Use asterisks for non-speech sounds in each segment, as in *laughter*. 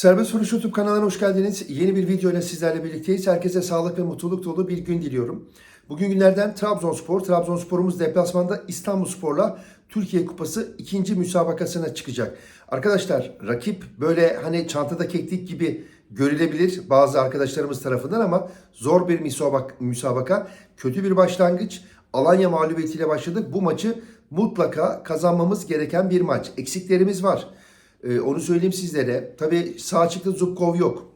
Serbest Vuruş YouTube kanalına hoş geldiniz. Yeni bir video ile sizlerle birlikteyiz. Herkese sağlık ve mutluluk dolu bir gün diliyorum. Bugün günlerden Trabzonspor. Trabzonspor'umuz deplasmanda İstanbulspor'la Türkiye Kupası ikinci müsabakasına çıkacak. Arkadaşlar rakip böyle hani çantada keklik gibi görülebilir bazı arkadaşlarımız tarafından ama zor bir müsabak, müsabaka. Kötü bir başlangıç. Alanya mağlubiyetiyle başladık. Bu maçı mutlaka kazanmamız gereken bir maç. Eksiklerimiz var. Ee, onu söyleyeyim sizlere. Tabii sağ çıktı Zubkov yok.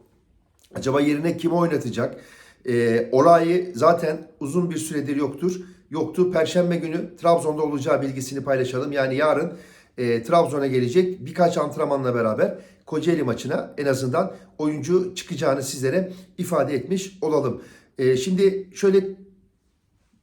Acaba yerine kimi oynatacak? Ee, olayı zaten uzun bir süredir yoktur. Yoktu. Perşembe günü Trabzon'da olacağı bilgisini paylaşalım. Yani yarın e, Trabzon'a gelecek birkaç antrenmanla beraber Kocaeli maçına en azından oyuncu çıkacağını sizlere ifade etmiş olalım. Ee, şimdi şöyle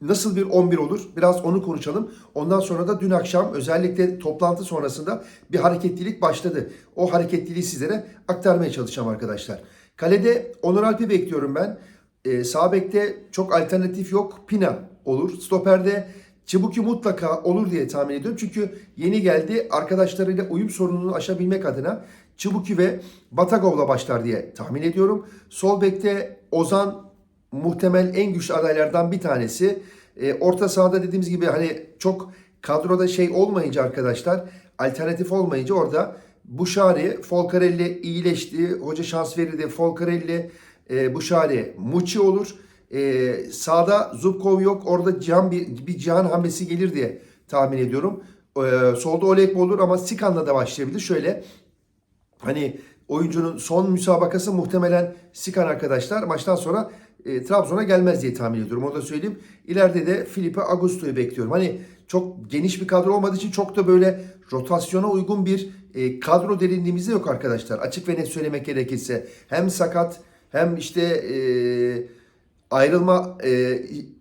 Nasıl bir 11 olur? Biraz onu konuşalım. Ondan sonra da dün akşam özellikle toplantı sonrasında bir hareketlilik başladı. O hareketliliği sizlere aktarmaya çalışacağım arkadaşlar. Kalede Onur Alp'i bekliyorum ben. Ee, sağ bekte çok alternatif yok. Pina olur. Stoper'de Çibuki mutlaka olur diye tahmin ediyorum. Çünkü yeni geldi. Arkadaşlarıyla uyum sorununu aşabilmek adına Çibuki ve Batagov'la başlar diye tahmin ediyorum. Sol bekte Ozan muhtemel en güçlü adaylardan bir tanesi. E, orta sahada dediğimiz gibi hani çok kadroda şey olmayınca arkadaşlar alternatif olmayınca orada Buşari, Folcarelli iyileşti. Hoca şans verirdi. Folcarelli, e, Buşari, Muçi olur. E, sağda Zubkov yok. Orada Cihan bir, bir Cihan hamlesi gelir diye tahmin ediyorum. E, solda Oleg olur ama Sikan'la da başlayabilir. Şöyle hani oyuncunun son müsabakası muhtemelen Sikan arkadaşlar. Maçtan sonra e, Trabzon'a gelmez diye tahmin ediyorum. Onu da söyleyeyim. İleride de Felipe Augusto'yu bekliyorum. Hani çok geniş bir kadro olmadığı için çok da böyle rotasyona uygun bir e, kadro derinliğimiz de yok arkadaşlar. Açık ve net söylemek gerekirse. Hem sakat hem işte e, ayrılma e,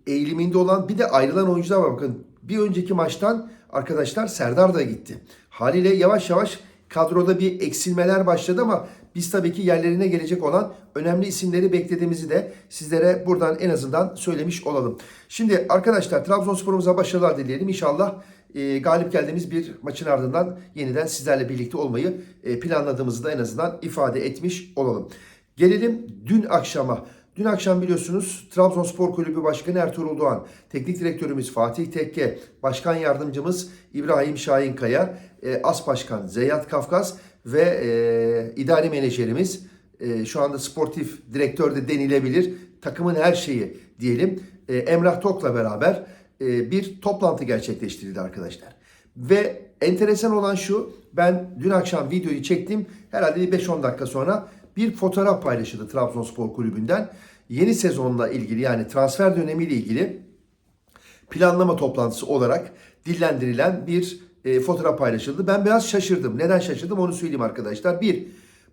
eğiliminde olan bir de ayrılan oyuncular var. Bakın bir önceki maçtan arkadaşlar Serdar da gitti. Haliyle yavaş yavaş kadroda bir eksilmeler başladı ama biz tabii ki yerlerine gelecek olan önemli isimleri beklediğimizi de sizlere buradan en azından söylemiş olalım. Şimdi arkadaşlar Trabzonspor'umuza başarılar dileyelim. İnşallah e, galip geldiğimiz bir maçın ardından yeniden sizlerle birlikte olmayı e, planladığımızı da en azından ifade etmiş olalım. Gelelim dün akşama. Dün akşam biliyorsunuz Trabzonspor Kulübü Başkanı Ertuğrul Doğan, teknik direktörümüz Fatih Tekke, başkan yardımcımız İbrahim Şahinkaya, e, As Başkan Zeyyat Kafkas ve e, idari menajerimiz e, şu anda sportif direktör de denilebilir. Takımın her şeyi diyelim. E, Emrah Tok'la beraber e, bir toplantı gerçekleştirildi arkadaşlar. Ve enteresan olan şu, ben dün akşam videoyu çektim. Herhalde bir 5-10 dakika sonra bir fotoğraf paylaşıldı Trabzonspor Kulübü'nden. Yeni sezonla ilgili yani transfer dönemiyle ilgili planlama toplantısı olarak dillendirilen bir e, fotoğraf paylaşıldı. Ben biraz şaşırdım. Neden şaşırdım onu söyleyeyim arkadaşlar. Bir,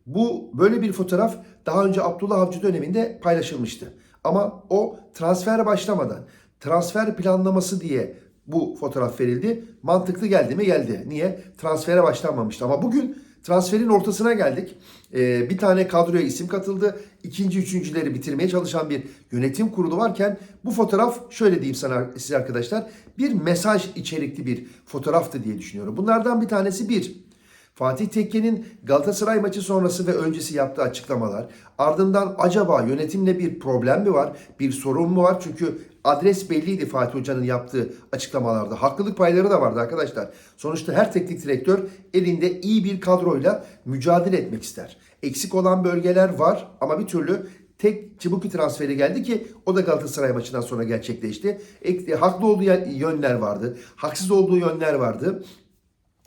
bu böyle bir fotoğraf daha önce Abdullah Avcı döneminde paylaşılmıştı. Ama o transfer başlamadan transfer planlaması diye bu fotoğraf verildi. Mantıklı geldi mi? Geldi. Niye? Transfere başlanmamıştı. Ama bugün transferin ortasına geldik. Ee, bir tane kadroya isim katıldı. İkinci, üçüncüleri bitirmeye çalışan bir yönetim kurulu varken bu fotoğraf şöyle diyeyim sana size arkadaşlar bir mesaj içerikli bir fotoğraftı diye düşünüyorum. Bunlardan bir tanesi bir. Fatih Tekke'nin Galatasaray maçı sonrası ve öncesi yaptığı açıklamalar. Ardından acaba yönetimle bir problem mi var? Bir sorun mu var? Çünkü adres belliydi Fatih Hoca'nın yaptığı açıklamalarda. Haklılık payları da vardı arkadaşlar. Sonuçta her teknik direktör elinde iyi bir kadroyla mücadele etmek ister. Eksik olan bölgeler var ama bir türlü tek Çibuki transferi geldi ki o da Galatasaray maçından sonra gerçekleşti. Ek, haklı olduğu yönler vardı. Haksız olduğu yönler vardı.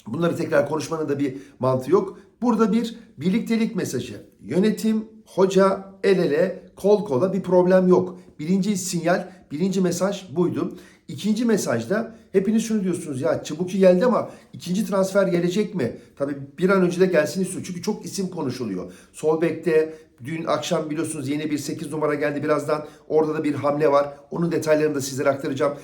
Bunları tekrar konuşmanın da bir mantığı yok. Burada bir birliktelik mesajı. Yönetim, hoca, el ele, kol kola bir problem yok. Birinci sinyal, birinci mesaj buydu. İkinci mesajda hepiniz şunu diyorsunuz ya Çibuki geldi ama ikinci transfer gelecek mi? Tabii bir an önce de gelsin istiyor. Çünkü çok isim konuşuluyor. Sol bekte dün akşam biliyorsunuz yeni bir 8 numara geldi birazdan. Orada da bir hamle var. Onun detaylarını da sizlere aktaracağım.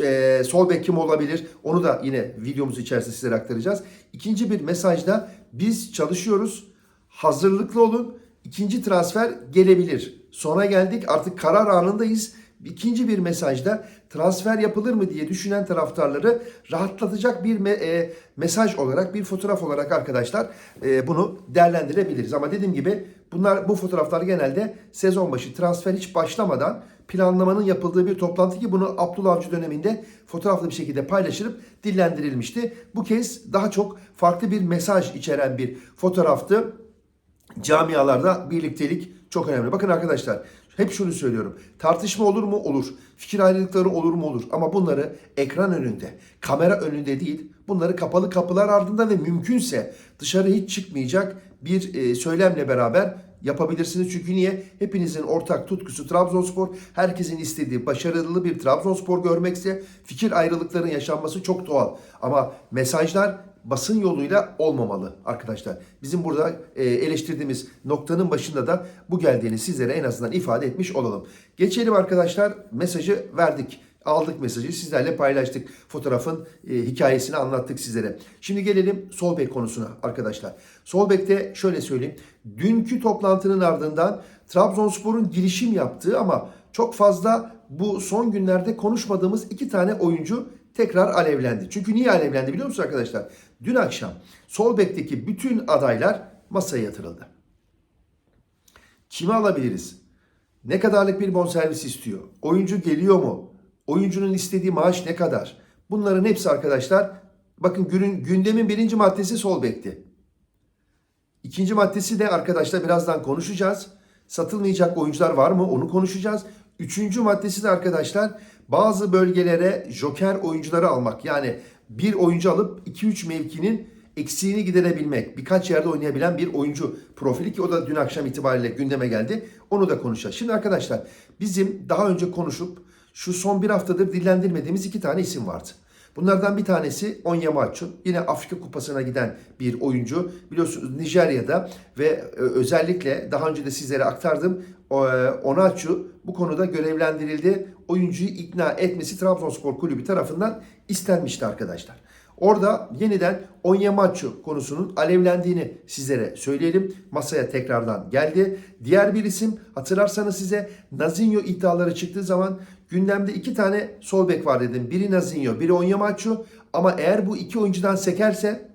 Ee, sol bek kim olabilir? Onu da yine videomuz içerisinde sizlere aktaracağız. İkinci bir mesajda biz çalışıyoruz. Hazırlıklı olun. İkinci transfer gelebilir. Sona geldik. Artık karar anındayız İkinci bir mesajda transfer yapılır mı diye düşünen taraftarları rahatlatacak bir me- e, mesaj olarak, bir fotoğraf olarak arkadaşlar e, bunu değerlendirebiliriz. Ama dediğim gibi bunlar bu fotoğraflar genelde sezon başı transfer hiç başlamadan planlamanın yapıldığı bir toplantı ki bunu Abdullah Avcı döneminde fotoğraflı bir şekilde paylaşılıp dillendirilmişti. Bu kez daha çok farklı bir mesaj içeren bir fotoğraftı camialarda birliktelik çok önemli. Bakın arkadaşlar hep şunu söylüyorum. Tartışma olur mu? Olur. Fikir ayrılıkları olur mu? Olur. Ama bunları ekran önünde, kamera önünde değil, bunları kapalı kapılar ardında ve mümkünse dışarı hiç çıkmayacak bir e, söylemle beraber yapabilirsiniz. Çünkü niye? Hepinizin ortak tutkusu Trabzonspor. Herkesin istediği başarılı bir Trabzonspor görmekse fikir ayrılıkların yaşanması çok doğal. Ama mesajlar basın yoluyla olmamalı arkadaşlar. Bizim burada e, eleştirdiğimiz noktanın başında da bu geldiğini sizlere en azından ifade etmiş olalım. Geçelim arkadaşlar mesajı verdik. Aldık mesajı sizlerle paylaştık. Fotoğrafın e, hikayesini anlattık sizlere. Şimdi gelelim sol bek konusuna arkadaşlar. Sol bekte şöyle söyleyeyim. Dünkü toplantının ardından Trabzonspor'un girişim yaptığı ama çok fazla bu son günlerde konuşmadığımız iki tane oyuncu tekrar alevlendi. Çünkü niye alevlendi biliyor musunuz arkadaşlar? Dün akşam sol bekteki bütün adaylar masaya yatırıldı. Kimi alabiliriz? Ne kadarlık bir bonservis istiyor? Oyuncu geliyor mu? Oyuncunun istediği maaş ne kadar? Bunların hepsi arkadaşlar bakın günün, gündemin birinci maddesi sol bekti. İkinci maddesi de arkadaşlar birazdan konuşacağız. Satılmayacak oyuncular var mı onu konuşacağız. Üçüncü maddesi de arkadaşlar bazı bölgelere joker oyuncuları almak. Yani bir oyuncu alıp 2-3 mevkinin eksiğini giderebilmek. Birkaç yerde oynayabilen bir oyuncu profili ki o da dün akşam itibariyle gündeme geldi. Onu da konuşacağız. Şimdi arkadaşlar bizim daha önce konuşup şu son bir haftadır dillendirmediğimiz iki tane isim vardı. Bunlardan bir tanesi Onyemachu. Yine Afrika Kupası'na giden bir oyuncu. Biliyorsunuz Nijerya'da ve e, özellikle daha önce de sizlere aktardım. Onachu bu konuda görevlendirildi. Oyuncuyu ikna etmesi Trabzonspor Kulübü tarafından istenmişti arkadaşlar. Orada yeniden Onyemachu konusunun alevlendiğini sizlere söyleyelim. Masaya tekrardan geldi. Diğer bir isim hatırlarsanız size Nazinho iddiaları çıktığı zaman gündemde iki tane sol bek var dedim. Biri Nazinho, biri Onyemachu. Ama eğer bu iki oyuncudan sekerse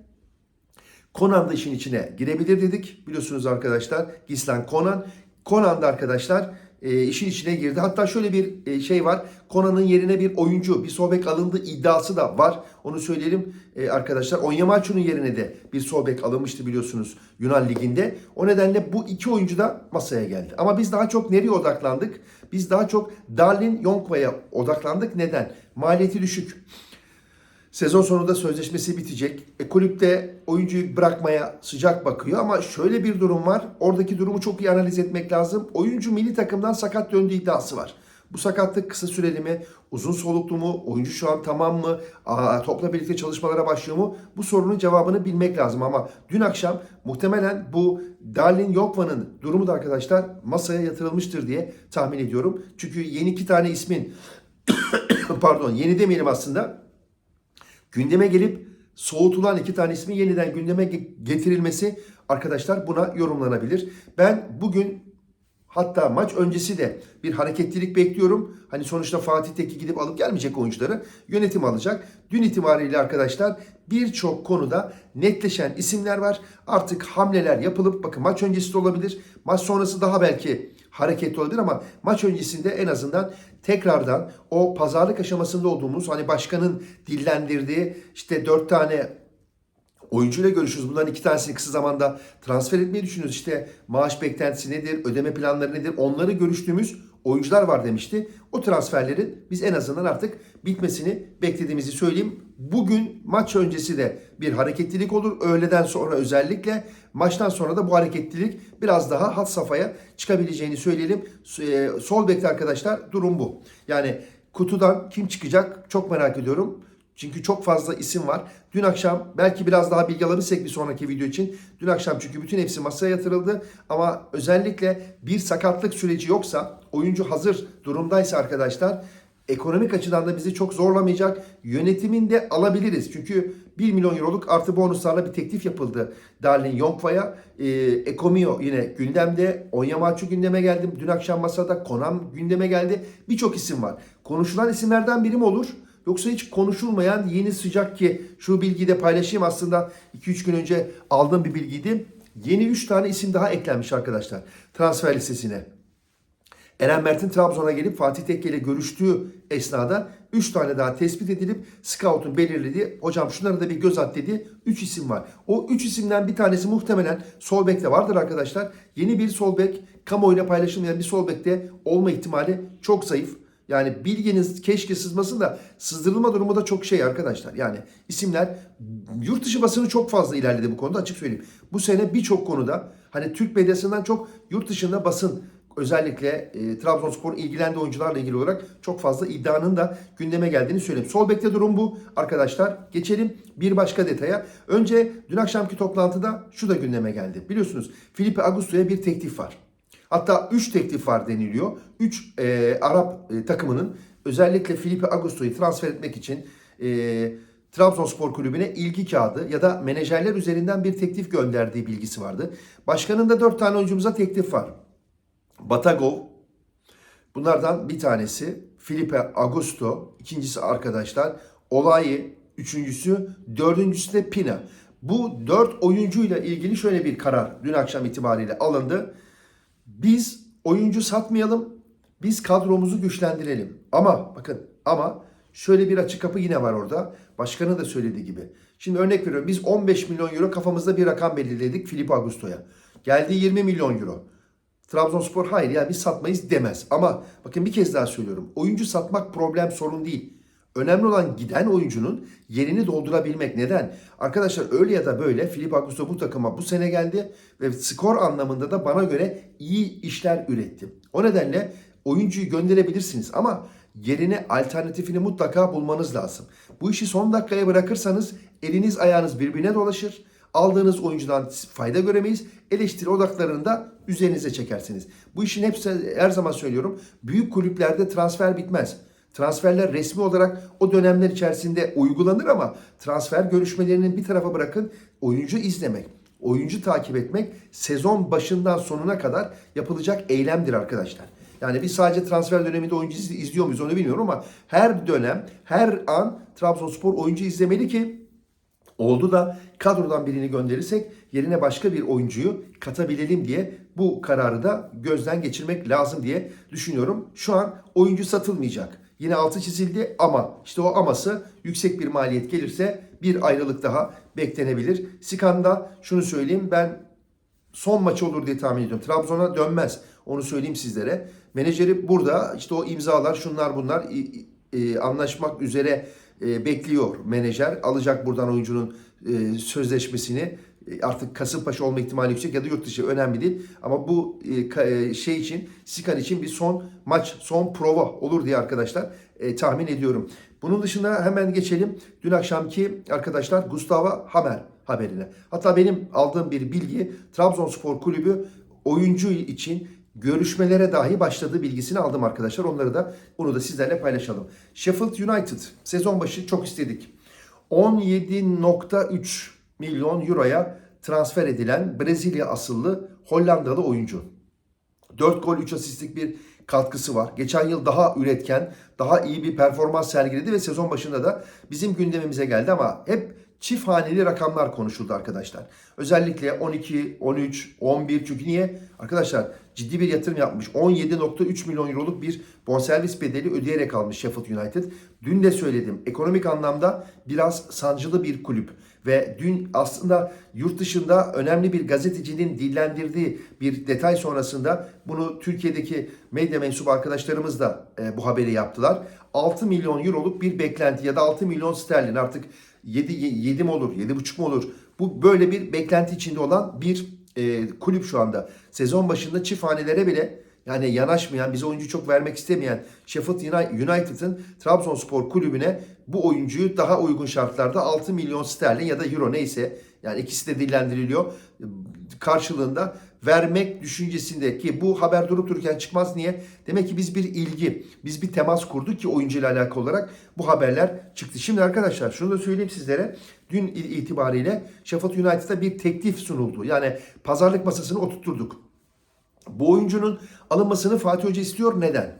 Conan da işin içine girebilir dedik. Biliyorsunuz arkadaşlar Gislan Conan. Conan da arkadaşlar e, işin içine girdi. Hatta şöyle bir e, şey var. Conan'ın yerine bir oyuncu, bir sol bek alındı iddiası da var. Onu söyleyelim e, arkadaşlar. Onyemachu'nun yerine de bir sol bek alınmıştı biliyorsunuz Yunan Ligi'nde. O nedenle bu iki oyuncu da masaya geldi. Ama biz daha çok nereye odaklandık? Biz daha çok Darlin Yonkva'ya odaklandık. Neden? Maliyeti düşük. Sezon sonunda sözleşmesi bitecek. E, kulüpte oyuncuyu bırakmaya sıcak bakıyor ama şöyle bir durum var. Oradaki durumu çok iyi analiz etmek lazım. Oyuncu milli takımdan sakat döndüğü iddiası var. Bu sakatlık kısa süreli mi? Uzun soluklu mu? Oyuncu şu an tamam mı? Aa, topla birlikte çalışmalara başlıyor mu? Bu sorunun cevabını bilmek lazım ama dün akşam muhtemelen bu Darlin Yokva'nın durumu da arkadaşlar masaya yatırılmıştır diye tahmin ediyorum. Çünkü yeni iki tane ismin *coughs* pardon yeni demeyelim aslında gündeme gelip soğutulan iki tane ismi yeniden gündeme getirilmesi arkadaşlar buna yorumlanabilir. Ben bugün hatta maç öncesi de bir hareketlilik bekliyorum. Hani sonuçta Fatih Tekke gidip alıp gelmeyecek oyuncuları yönetim alacak. Dün itibariyle arkadaşlar birçok konuda netleşen isimler var. Artık hamleler yapılıp bakın maç öncesi de olabilir. Maç sonrası daha belki hareketli olabilir ama maç öncesinde en azından tekrardan o pazarlık aşamasında olduğumuz hani başkanın dillendirdiği işte dört tane oyuncuyla görüşürüz. Bunların iki tanesini kısa zamanda transfer etmeyi düşünüyoruz. İşte maaş beklentisi nedir, ödeme planları nedir onları görüştüğümüz oyuncular var demişti. O transferlerin biz en azından artık bitmesini beklediğimizi söyleyeyim. Bugün maç öncesi de bir hareketlilik olur. Öğleden sonra özellikle maçtan sonra da bu hareketlilik biraz daha hat safhaya çıkabileceğini söyleyelim. E, sol bekte arkadaşlar durum bu. Yani kutudan kim çıkacak çok merak ediyorum. Çünkü çok fazla isim var. Dün akşam belki biraz daha bilgi alabilirsek bir sonraki video için. Dün akşam çünkü bütün hepsi masaya yatırıldı. Ama özellikle bir sakatlık süreci yoksa, oyuncu hazır durumdaysa arkadaşlar ekonomik açıdan da bizi çok zorlamayacak yönetiminde alabiliriz. Çünkü 1 milyon euroluk artı bonuslarla bir teklif yapıldı. Darlin Yonkva'ya. E, Ekomio yine gündemde. Onyemaçu gündeme geldi. Dün akşam masada Konam gündeme geldi. Birçok isim var. Konuşulan isimlerden biri mi olur? Yoksa hiç konuşulmayan yeni sıcak ki şu bilgiyi de paylaşayım aslında 2-3 gün önce aldığım bir bilgiydi. Yeni 3 tane isim daha eklenmiş arkadaşlar transfer listesine. Eren Mert'in Trabzon'a gelip Fatih Tekke ile görüştüğü esnada 3 tane daha tespit edilip Scout'un belirlediği hocam şunlara da bir göz at dediği 3 isim var. O 3 isimden bir tanesi muhtemelen sol bekte vardır arkadaşlar. Yeni bir sol bek kamuoyuyla paylaşılmayan bir sol bekte olma ihtimali çok zayıf. Yani bilginiz keşke sızmasın da sızdırılma durumu da çok şey arkadaşlar. Yani isimler yurt dışı basını çok fazla ilerledi bu konuda açık söyleyeyim. Bu sene birçok konuda hani Türk medyasından çok yurt dışında basın özellikle e, Trabzonspor'un ilgilendiği oyuncularla ilgili olarak çok fazla iddianın da gündeme geldiğini söyleyeyim. Sol bekte durum bu arkadaşlar. Geçelim bir başka detaya. Önce dün akşamki toplantıda şu da gündeme geldi. Biliyorsunuz Felipe Augusto'ya bir teklif var. Hatta 3 teklif var deniliyor. 3 e, Arap e, takımının özellikle Felipe Augusto'yu transfer etmek için e, Trabzonspor Kulübü'ne ilgi kağıdı ya da menajerler üzerinden bir teklif gönderdiği bilgisi vardı. Başkanın da 4 tane oyuncumuza teklif var. Batagov, bunlardan bir tanesi Felipe Augusto, ikincisi arkadaşlar Olayi, üçüncüsü, dördüncüsü de Pina. Bu dört oyuncuyla ilgili şöyle bir karar dün akşam itibariyle alındı. Biz oyuncu satmayalım, biz kadromuzu güçlendirelim. Ama bakın ama şöyle bir açık kapı yine var orada. Başkanı da söylediği gibi. Şimdi örnek veriyorum biz 15 milyon euro kafamızda bir rakam belirledik Filipe Augusto'ya. Geldi 20 milyon euro. Trabzonspor hayır ya biz satmayız demez. Ama bakın bir kez daha söylüyorum. Oyuncu satmak problem sorun değil. Önemli olan giden oyuncunun yerini doldurabilmek. Neden? Arkadaşlar öyle ya da böyle Filip Augusto bu takıma bu sene geldi ve skor anlamında da bana göre iyi işler üretti. O nedenle oyuncuyu gönderebilirsiniz ama yerine alternatifini mutlaka bulmanız lazım. Bu işi son dakikaya bırakırsanız eliniz ayağınız birbirine dolaşır. Aldığınız oyuncudan fayda göremeyiz. Eleştiri odaklarını da üzerinize çekersiniz. Bu işin hepsi her zaman söylüyorum. Büyük kulüplerde transfer bitmez. Transferler resmi olarak o dönemler içerisinde uygulanır ama transfer görüşmelerinin bir tarafa bırakın oyuncu izlemek, oyuncu takip etmek sezon başından sonuna kadar yapılacak eylemdir arkadaşlar. Yani biz sadece transfer döneminde oyuncu iz- izliyor muyuz onu bilmiyorum ama her dönem, her an Trabzonspor oyuncu izlemeli ki Oldu da kadrodan birini gönderirsek yerine başka bir oyuncuyu katabilelim diye bu kararı da gözden geçirmek lazım diye düşünüyorum. Şu an oyuncu satılmayacak. Yine altı çizildi ama işte o aması yüksek bir maliyet gelirse bir ayrılık daha beklenebilir. Sikan'da şunu söyleyeyim ben son maçı olur diye tahmin ediyorum. Trabzon'a dönmez. Onu söyleyeyim sizlere. Menajeri burada işte o imzalar şunlar bunlar e, anlaşmak üzere e, bekliyor menajer. Alacak buradan oyuncunun e, sözleşmesini. E, artık Kasımpaşa olma ihtimali yüksek ya da yurt dışı önemli değil. Ama bu şey için Sikan için bir son maç, son prova olur diye arkadaşlar tahmin ediyorum. Bunun dışında hemen geçelim. Dün akşamki arkadaşlar Gustavo Hamer haberine. Hatta benim aldığım bir bilgi Trabzonspor Kulübü oyuncu için görüşmelere dahi başladığı bilgisini aldım arkadaşlar. Onları da bunu da sizlerle paylaşalım. Sheffield United sezon başı çok istedik. 17.3 milyon euroya transfer edilen Brezilya asıllı Hollandalı oyuncu. 4 gol 3 asistlik bir katkısı var. Geçen yıl daha üretken, daha iyi bir performans sergiledi ve sezon başında da bizim gündemimize geldi ama hep çift haneli rakamlar konuşuldu arkadaşlar. Özellikle 12, 13, 11 çünkü niye? Arkadaşlar ciddi bir yatırım yapmış. 17.3 milyon euroluk bir bonservis bedeli ödeyerek almış Sheffield United. Dün de söyledim. Ekonomik anlamda biraz sancılı bir kulüp. Ve dün aslında yurt dışında önemli bir gazetecinin dillendirdiği bir detay sonrasında bunu Türkiye'deki medya mensubu arkadaşlarımız da e, bu haberi yaptılar. 6 milyon euroluk bir beklenti ya da 6 milyon sterlin artık 7, 7 mi olur 7,5 mu olur? Bu böyle bir beklenti içinde olan bir e, kulüp şu anda. Sezon başında çift hanelere bile yani yanaşmayan, bize oyuncu çok vermek istemeyen Sheffield United'ın Trabzonspor kulübüne bu oyuncuyu daha uygun şartlarda 6 milyon sterlin ya da euro neyse yani ikisi de dillendiriliyor karşılığında vermek düşüncesinde ki bu haber durup dururken çıkmaz niye? Demek ki biz bir ilgi, biz bir temas kurduk ki oyuncuyla alakalı olarak bu haberler çıktı. Şimdi arkadaşlar şunu da söyleyeyim sizlere. Dün itibariyle Sheffield United'a bir teklif sunuldu. Yani pazarlık masasını oturtturduk. Bu oyuncunun alınmasını Fatih Hoca istiyor. Neden?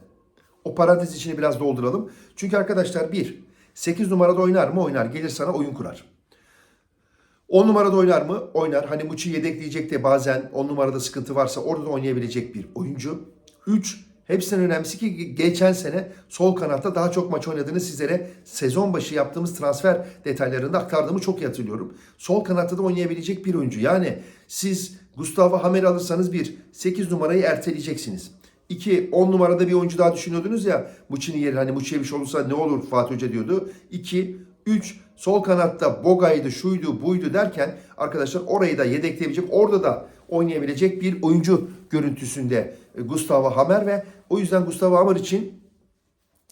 O parantez içini biraz dolduralım. Çünkü arkadaşlar bir, 8 numarada oynar mı? Oynar. Gelir sana oyun kurar. 10 numarada oynar mı? Oynar. Hani Muçi yedekleyecek de bazen 10 numarada sıkıntı varsa orada da oynayabilecek bir oyuncu. 3. Hepsinden önemlisi ki geçen sene sol kanatta daha çok maç oynadığını sizlere sezon başı yaptığımız transfer detaylarında aktardığımı çok iyi hatırlıyorum. Sol kanatta da oynayabilecek bir oyuncu. Yani siz Gustavo Hamer alırsanız bir 8 numarayı erteleyeceksiniz. 2 10 numarada bir oyuncu daha düşünüyordunuz ya Muçi'nin yeri hani Muçi'ye bir şey olursa ne olur Fatih Hoca diyordu. 2 3 sol kanatta Boga'ydı, şuydu, buydu derken arkadaşlar orayı da yedekleyebilecek, orada da oynayabilecek bir oyuncu görüntüsünde e, Gustavo Hamer ve o yüzden Gustavo Hamer için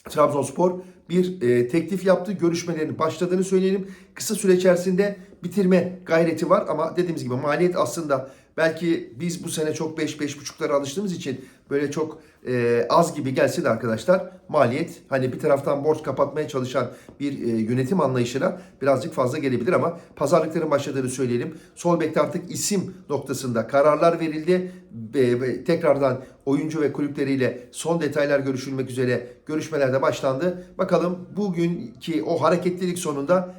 Trabzonspor bir e, teklif yaptı. Görüşmelerin başladığını söyleyelim. Kısa süre içerisinde bitirme gayreti var ama dediğimiz gibi maliyet aslında belki biz bu sene çok 5-5,5'lara alıştığımız için böyle çok e, az gibi gelse de arkadaşlar maliyet hani bir taraftan borç kapatmaya çalışan bir e, yönetim anlayışına birazcık fazla gelebilir ama pazarlıkların başladığını söyleyelim. Sol bekte artık isim noktasında kararlar verildi. E, tekrardan oyuncu ve kulüpleriyle son detaylar görüşülmek üzere görüşmelerde başlandı. Bakalım bugünkü o hareketlilik sonunda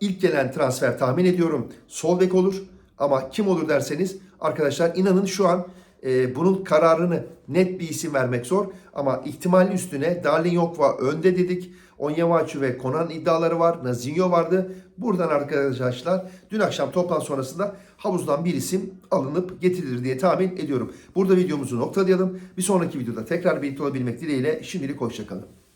ilk gelen transfer tahmin ediyorum sol bek olur. Ama kim olur derseniz arkadaşlar inanın şu an e, bunun kararını net bir isim vermek zor. Ama ihtimalin üstüne Darlin Yokva önde dedik. Onyemaçu ve Konan iddiaları var. Nazinho vardı. Buradan arkadaşlar dün akşam toplantı sonrasında havuzdan bir isim alınıp getirilir diye tahmin ediyorum. Burada videomuzu noktalayalım. Bir sonraki videoda tekrar birlikte olabilmek dileğiyle şimdilik hoşçakalın.